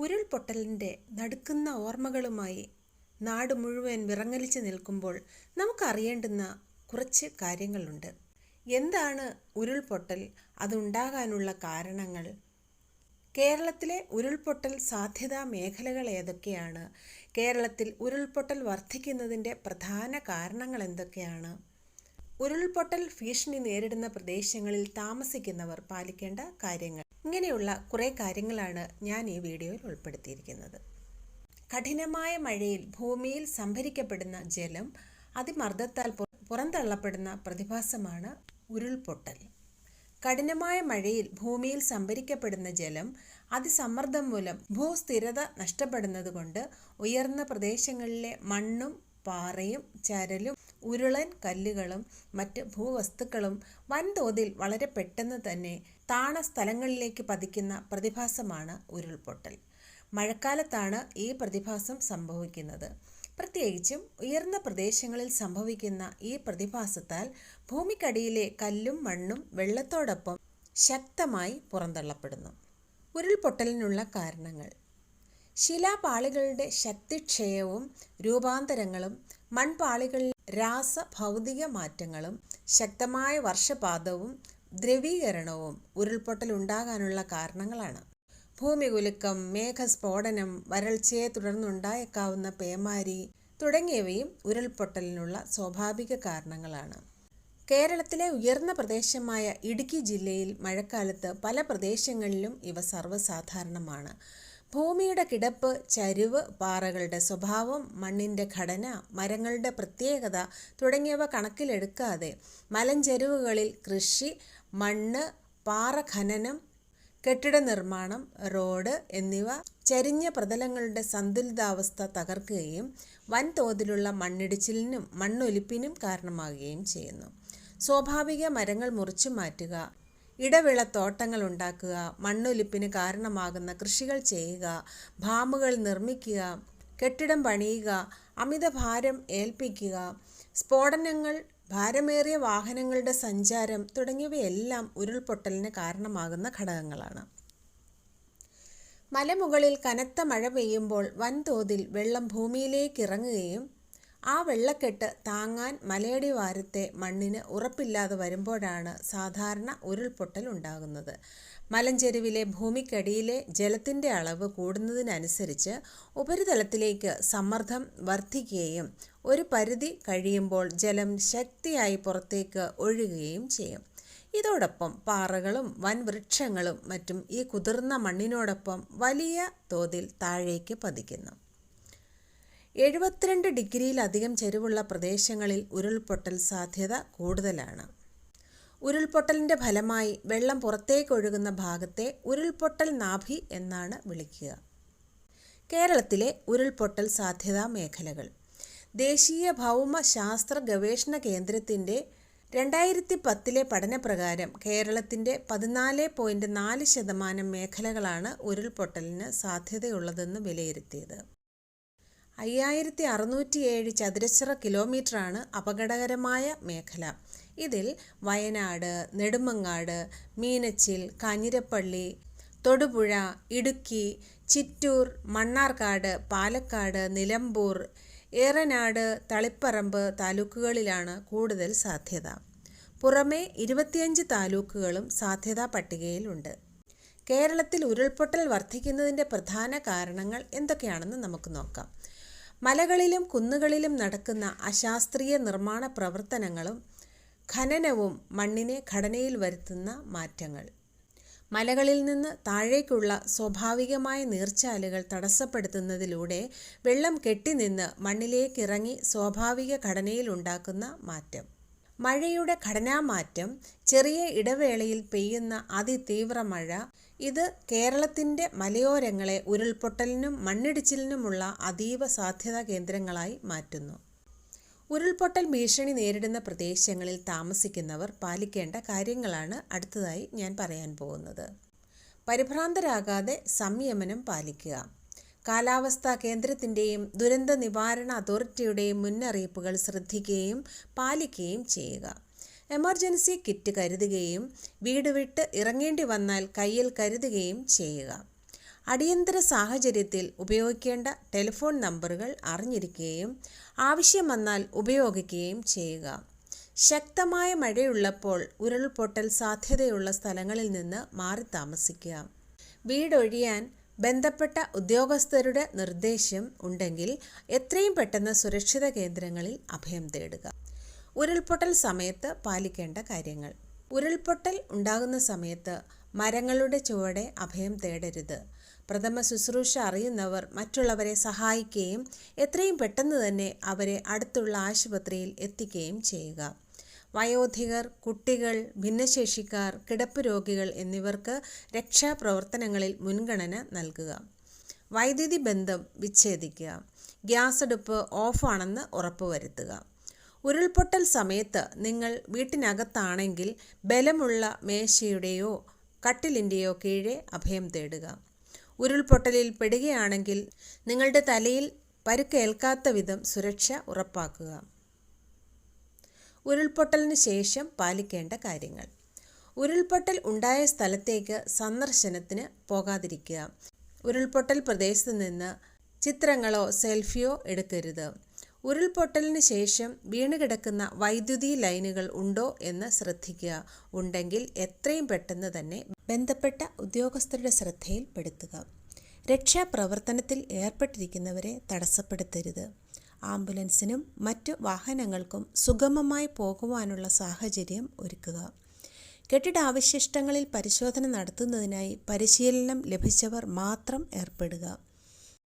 ഉരുൾപൊട്ടലിന്റെ നടുക്കുന്ന ഓർമ്മകളുമായി നാട് മുഴുവൻ വിറങ്ങലിച്ച് നിൽക്കുമ്പോൾ നമുക്കറിയേണ്ടുന്ന കുറച്ച് കാര്യങ്ങളുണ്ട്. എന്താണ് ഉരുൾപൊട്ടൽ? അതുണ്ടാകാനുള്ള കാരണങ്ങൾ? കേരളത്തിലെ ഉരുൾപൊട്ടൽ സാധ്യതാ മേഖലകൾ ഏതൊക്കെയാണ്? കേരളത്തിൽ ഉരുൾപൊട്ടൽ വർദ്ധിക്കുന്നതിന്റെ പ്രധാന കാരണങ്ങൾ എന്തൊക്കെയാണ്? ഉരുൾപൊട്ടൽ ഭീഷണി നേരിടുന്ന പ്രദേശങ്ങളിൽ താമസിക്കുന്നവർ പാലിക്കേണ്ട കാര്യങ്ങൾ. ഇങ്ങനെയുള്ള കുറേ കാര്യങ്ങളാണ് ഞാൻ ഈ വീഡിയോയിൽ ഉൾപ്പെടുത്തിയിരിക്കുന്നത്. കഠിനമായ മഴയിൽ ഭൂമിയിൽ സംഭരിക്കപ്പെടുന്ന ജലം അതിമർദ്ദത്താൽ പുറന്തള്ളപ്പെടുന്ന പ്രതിഭാസമാണ് ഉരുൾപൊട്ടൽ. കഠിനമായ മഴയിൽ ഭൂമിയിൽ സംഭരിക്കപ്പെടുന്ന ജലം അതിസമ്മർദ്ദം മൂലം ഭൂസ്ഥിരത നഷ്ടപ്പെടുന്നതുകൊണ്ട് ഉയർന്ന പ്രദേശങ്ങളിലെ മണ്ണും പാറയും ചരലും ഉരുളൻ കല്ലുകളും മറ്റ് ഭൂവസ്തുക്കളും വൻതോതിൽ വളരെ പെട്ടെന്ന് തന്നെ താണ സ്ഥലങ്ങളിലേക്ക് പതിക്കുന്ന പ്രതിഭാസമാണ് ഉരുൾപൊട്ടൽ. മഴക്കാലത്താണ് ഈ പ്രതിഭാസം സംഭവിക്കുന്നത്. പ്രത്യേകിച്ചും ഉയർന്ന പ്രദേശങ്ങളിൽ സംഭവിക്കുന്ന ഈ പ്രതിഭാസത്താൽ ഭൂമിക്കടിയിലെ കല്ലും മണ്ണും വെള്ളത്തോടൊപ്പം ശക്തമായി പുറന്തള്ളപ്പെടുന്നു. ഉരുൾപൊട്ടലിനുള്ള കാരണങ്ങൾ. ശിലാപാളികളുടെ ശക്തിക്ഷയവും രൂപാന്തരങ്ങളും മൺപാളികളിൽ രാസ ഭൗതിക മാറ്റങ്ങളും ശക്തമായ വർഷപാതവും ദ്രവീകരണവും ഉരുൾപൊട്ടൽ ഉണ്ടാകാനുള്ള കാരണങ്ങളാണ്. ഭൂമികുലുക്കം മേഘസ്ഫോടനം വരൾച്ചയെ തുടർന്നുണ്ടായേക്കാവുന്ന പേമാരി തുടങ്ങിയവയും ഉരുൾപൊട്ടലിനുള്ള സ്വാഭാവിക കാരണങ്ങളാണ്. കേരളത്തിലെ ഉയർന്ന പ്രദേശമായ ഇടുക്കി ജില്ലയിൽ മഴക്കാലത്ത് പല പ്രദേശങ്ങളിലും ഇവ സർവസാധാരണമാണ്. ഭൂമിയുടെ കിടപ്പ് ചരിവ് പാറകളുടെ സ്വഭാവം മണ്ണിന്റെ ഘടന മരങ്ങളുടെ പ്രത്യേകത തുടങ്ങിയവ കണക്കിലെടുക്കാതെ മലഞ്ചെരുവുകളിൽ കൃഷി മണ്ണ് പാറ ഖനനം കെട്ടിട നിർമ്മാണം റോഡ് എന്നിവ ചരിഞ്ഞ പ്രതലങ്ങളുടെ സന്തുലിതാവസ്ഥ തകർക്കുകയും വൻതോതിലുള്ള മണ്ണിടിച്ചിലിനും മണ്ണൊലിപ്പിനും കാരണമാകുകയും ചെയ്യുന്നു. സ്വാഭാവിക മരങ്ങൾ മുറിച്ചു മാറ്റുക ഇടവിള തോട്ടങ്ങൾ ഉണ്ടാക്കുക മണ്ണൊലിപ്പിന് കാരണമാകുന്ന കൃഷികൾ ചെയ്യുക ഭാമുകൾ നിർമ്മിക്കുക കെട്ടിടം പണിയുക അമിത ഭാരം ഏൽപ്പിക്കുക സ്ഫോടനങ്ങൾ ഭാരമേറിയ വാഹനങ്ങളുടെ സഞ്ചാരം തുടങ്ങിയവയെല്ലാം ഉരുൾപൊട്ടലിന് കാരണമാകുന്ന ഘടകങ്ങളാണ്. മലമുകളിൽ കനത്ത മഴ പെയ്യുമ്പോൾ വൻതോതിൽ വെള്ളം ഭൂമിയിലേക്ക് ഇറങ്ങുകയും ആ വെള്ളക്കെട്ട് താങ്ങാൻ മലയടിവാരത്തെ മണ്ണിന് ഉറപ്പില്ലാതെ വരുമ്പോഴാണ് സാധാരണ ഉരുൾപൊട്ടൽ ഉണ്ടാകുന്നത്. മലഞ്ചെരുവിലെ ഭൂമിക്കടിയിലെ ജലത്തിന്റെ അളവ് കൂടുന്നതിനനുസരിച്ച് ഉപരിതലത്തിലേക്ക് സമ്മർദ്ദം വർദ്ധിക്കുകയും ഒരു പരിധി കഴിയുമ്പോൾ ജലം ശക്തിയായി പുറത്തേക്ക് ഒഴുകുകയും ചെയ്യും. ഇതോടൊപ്പം പാറകളും വൻവൃക്ഷങ്ങളും മറ്റും ഈ കുതിർന്ന മണ്ണിനോടൊപ്പം വലിയ തോതിൽ താഴേക്ക് പതിക്കുന്നു. എഴുപത്തിരണ്ട് ഡിഗ്രിയിലധികം ചെരിവുള്ള പ്രദേശങ്ങളിൽ ഉരുൾപൊട്ടൽ സാധ്യത കൂടുതലാണ്. ഉരുൾപൊട്ടലിന്റെ ഫലമായി വെള്ളം പുറത്തേക്കൊഴുകുന്ന ഭാഗത്തെ ഉരുൾപൊട്ടൽ നാഭി എന്നാണ് വിളിക്കുക. കേരളത്തിലെ ഉരുൾപൊട്ടൽ സാധ്യതാ മേഖലകൾ. ദേശീയ ഭൗമ ശാസ്ത്ര ഗവേഷണ കേന്ദ്രത്തിന്റെ രണ്ടായിരത്തി പത്തിലെ പഠനപ്രകാരം കേരളത്തിന്റെ പതിനാല് പോയിന്റ് നാല് ശതമാനം മേഖലകളാണ് ഉരുൾപൊട്ടലിന് സാധ്യതയുള്ളതെന്ന് വിലയിരുത്തിയത്. അയ്യായിരത്തി അറുന്നൂറ്റി ഏഴ് ചതുരശ്ര കിലോമീറ്ററാണ് അപകടകരമായ മേഖല. ഇതിൽ വയനാട് നെടുമങ്ങാട് മീനച്ചിൽ കാഞ്ഞിരപ്പള്ളി തൊടുപുഴ ഇടുക്കി ചിറ്റൂർ മണ്ണാർക്കാട് പാലക്കാട് നിലമ്പൂർ ഏറനാട് തളിപ്പറമ്പ് താലൂക്കുകളിലാണ് കൂടുതൽ സാധ്യത. പുറമെ ഇരുപത്തിയഞ്ച് താലൂക്കുകളും സാധ്യതാ പട്ടികയിലുണ്ട്. കേരളത്തിൽ ഉരുൾപൊട്ടൽ വർദ്ധിക്കുന്നതിന്റെ പ്രധാന കാരണങ്ങൾ എന്തൊക്കെയാണെന്ന് നമുക്ക് നോക്കാം. മലകളിലും കുന്നുകളിലും നടക്കുന്ന അശാസ്ത്രീയ നിർമ്മാണ പ്രവർത്തനങ്ങളും ഖനനവും മണ്ണിനെ ഘടനയിൽ വരുത്തുന്ന മാറ്റങ്ങൾ. മലകളിൽ നിന്ന് താഴേക്കുള്ള സ്വാഭാവികമായ നീർച്ചാലുകൾ തടസ്സപ്പെടുത്തുന്നതിലൂടെ വെള്ളം കെട്ടിനിന്ന് മണ്ണിലേക്കിറങ്ങി സ്വാഭാവിക ഘടനയിൽ ഉണ്ടാക്കുന്ന മാറ്റം. മഴയുടെ ഘടനാമാറ്റം ചെറിയ ഇടവേളയിൽ പെയ്യുന്ന അതിതീവ്ര മഴ ഇത് കേരളത്തിന്റെ മലയോരങ്ങളെ ഉരുൾപൊട്ടലിനും മണ്ണിടിച്ചിലിനുമുള്ള അതീവ സാധ്യതാ കേന്ദ്രങ്ങളായി മാറ്റുന്നു. ഉരുൾപൊട്ടൽ ഭീഷണി നേരിടുന്ന പ്രദേശങ്ങളിൽ താമസിക്കുന്നവർ പാലിക്കേണ്ട കാര്യങ്ങളാണ് അടുത്തതായി ഞാൻ പറയാൻ പോകുന്നത്. പരിഭ്രാന്തരാകാതെ സംയമനം പാലിക്കുക. കാലാവസ്ഥാ കേന്ദ്രത്തിന്റെയും ദുരന്ത നിവാരണ അതോറിറ്റിയുടെയും മുന്നറിയിപ്പുകൾ ശ്രദ്ധിക്കുകയും പാലിക്കുകയും ചെയ്യുക. എമർജൻസി കിറ്റ് കരുതുകയും വീട് വിട്ട് ഇറങ്ങേണ്ടി വന്നാൽ കയ്യിൽ കരുതുകയും ചെയ്യുക. അടിയന്തര സാഹചര്യത്തിൽ ഉപയോഗിക്കേണ്ട ടെലിഫോൺ നമ്പറുകൾ അറിഞ്ഞിരിക്കുകയും ആവശ്യം വന്നാൽ ഉപയോഗിക്കുകയും ചെയ്യുക. ശക്തമായ മഴയുള്ളപ്പോൾ ഉരുൾപൊട്ടൽ സാധ്യതയുള്ള സ്ഥലങ്ങളിൽ നിന്ന് മാറി താമസിക്കുക. വീടൊഴിയാൻ ബന്ധപ്പെട്ട ഉദ്യോഗസ്ഥരുടെ നിർദ്ദേശം ഉണ്ടെങ്കിൽ എത്രയും പെട്ടെന്ന് സുരക്ഷിത കേന്ദ്രങ്ങളിൽ അഭയം തേടുക. ഉരുൾപൊട്ടൽ സമയത്ത് പാലിക്കേണ്ട കാര്യങ്ങൾ. ഉരുൾപൊട്ടൽ ഉണ്ടാകുന്ന സമയത്ത് മരങ്ങളുടെ ചുവടെ അഭയം തേടരുത്. പ്രഥമ ശുശ്രൂഷ അറിയുന്നവർ മറ്റുള്ളവരെ സഹായിക്കുകയും എത്രയും പെട്ടെന്ന് തന്നെ അവരെ അടുത്തുള്ള ആശുപത്രിയിൽ എത്തിക്കുകയും ചെയ്യുക. വയോധികർ കുട്ടികൾ ഭിന്നശേഷിക്കാർ കിടപ്പ് രോഗികൾ എന്നിവർക്ക് രക്ഷാപ്രവർത്തനങ്ങളിൽ മുൻഗണന നൽകുക. വൈദ്യുതി ബന്ധം വിച്ഛേദിക്കുക. ഗ്യാസ് അടുപ്പ് ഓഫാണെന്ന് ഉറപ്പുവരുത്തുക. ഉരുൾപൊട്ടൽ സമയത്ത് നിങ്ങൾ വീട്ടിനകത്താണെങ്കിൽ ബലമുള്ള മേശയുടെയോ കട്ടിലിന്റെയോ കീഴെ അഭയം തേടുക. ഉരുൾപൊട്ടലിൽ പെടുകയാണെങ്കിൽ നിങ്ങളുടെ തലയിൽ പരുക്കേൽക്കാത്ത വിധം സുരക്ഷ ഉറപ്പാക്കുക. ഉരുൾപൊട്ടലിന് ശേഷം പാലിക്കേണ്ട കാര്യങ്ങൾ. ഉരുൾപൊട്ടൽ ഉണ്ടായ സ്ഥലത്തേക്ക് സന്ദർശനത്തിന് പോകാതിരിക്കുക. ഉരുൾപൊട്ടൽ പ്രദേശത്ത് നിന്ന് ചിത്രങ്ങളോ സെൽഫിയോ എടുക്കരുത്. ഉരുൾപൊട്ടലിന് ശേഷം വീണുകിടക്കുന്ന വൈദ്യുതി ലൈനുകൾ ഉണ്ടോ എന്ന് ശ്രദ്ധിക്കുക. ഉണ്ടെങ്കിൽ എത്രയും പെട്ടെന്ന് തന്നെ ബന്ധപ്പെട്ട ഉദ്യോഗസ്ഥരുടെ ശ്രദ്ധയിൽപ്പെടുത്തുക. രക്ഷാപ്രവർത്തനത്തിൽ ഏർപ്പെട്ടിരിക്കുന്നവരെ തടസ്സപ്പെടുത്തരുത്. ആംബുലൻസിനും മറ്റ് വാഹനങ്ങൾക്കും സുഗമമായി പോകുവാനുള്ള സാഹചര്യം ഒരുക്കുക. കെട്ടിടാവശിഷ്ടങ്ങളിൽ പരിശോധന നടത്തുന്നതിനായി പരിശീലനം ലഭിച്ചവർ മാത്രം ഏർപ്പെടുക.